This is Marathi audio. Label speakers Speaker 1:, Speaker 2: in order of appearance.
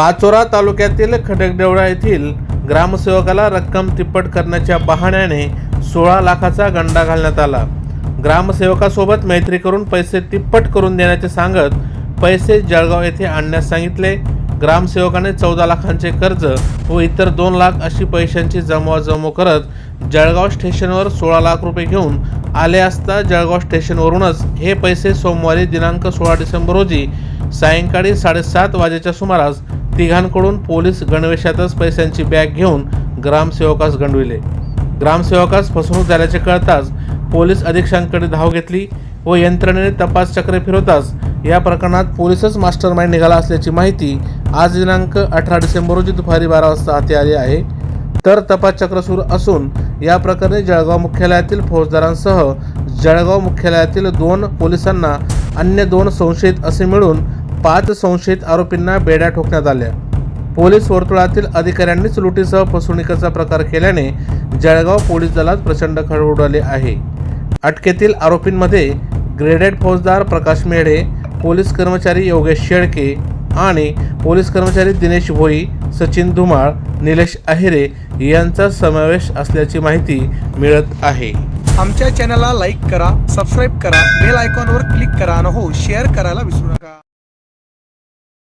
Speaker 1: पाचोरा तालुक्यातील खडकडेवळा येथील ग्रामसेवकाला रक्कम तिप्पट करण्याच्या बहाण्याने सोळा लाखाचा गंडा घालण्यात आला. ग्रामसेवकासोबत मैत्री करून पैसे तिप्पट करून देण्याचे सांगत पैसे जळगाव येथे आणण्यास सांगितले. ग्रामसेवकाने चौदा लाखांचे कर्ज व इतर दोन लाख अशी पैशांची जमवाजमव करत जळगाव स्टेशनवर सोळा लाख रुपये घेऊन आले असता जळगाव स्टेशनवरूनच हे पैसे सोमवारी दिनांक सोळा डिसेंबर रोजी सायंकाळी साडेसात वाजेच्या सुमारास तिघांकडून पोलीस गणवेशातच पैशांची बॅग घेऊन ग्रामसेवकास गंडविले. ग्रामसेवकास फसवणूक झाल्याचे कळताच पोलीस अधीक्षकांकडे धाव घेतली व यंत्रणेने तपास चक्रे फिरवताच या प्रकरणात पोलीसच मास्टर माइंड निघाला असल्याची माहिती आज दिनांक अठरा डिसेंबर रोजी दुपारी बारा वाजता हाती आली आहे. तर तपास चक्र सुरू असून या प्रकरणी जळगाव मुख्यालयातील फौजदारांसह जळगाव मुख्यालयातील दोन पोलिसांना अन्य दोन संशयित असे मिळून पाच संशयित आरोपींना बेड्या ठोकण्यात आल्या. पोलीस वर्तुळातील अधिकाऱ्यांनीच लुटीसह फसवणुकीचा प्रकार केल्याने जळगाव पोलीस दलात प्रचंड खळबळ उडाली आहे. अटकेतील आरोपींमध्ये ग्रेडेड फौजदार प्रकाश मेढे पोलीस कर्मचारी योगेश शेळके आणि पोलीस कर्मचारी दिनेश भोई सचिन धुमाळ निलेश अहिरे यांचा समावेश असल्याची माहिती मिळत आहे.
Speaker 2: आमच्या चॅनलला लाईक करा सबस्क्राईब करा बेल आयकॉनवर क्लिक करा आणि हो शेअर करायला विसरू नका.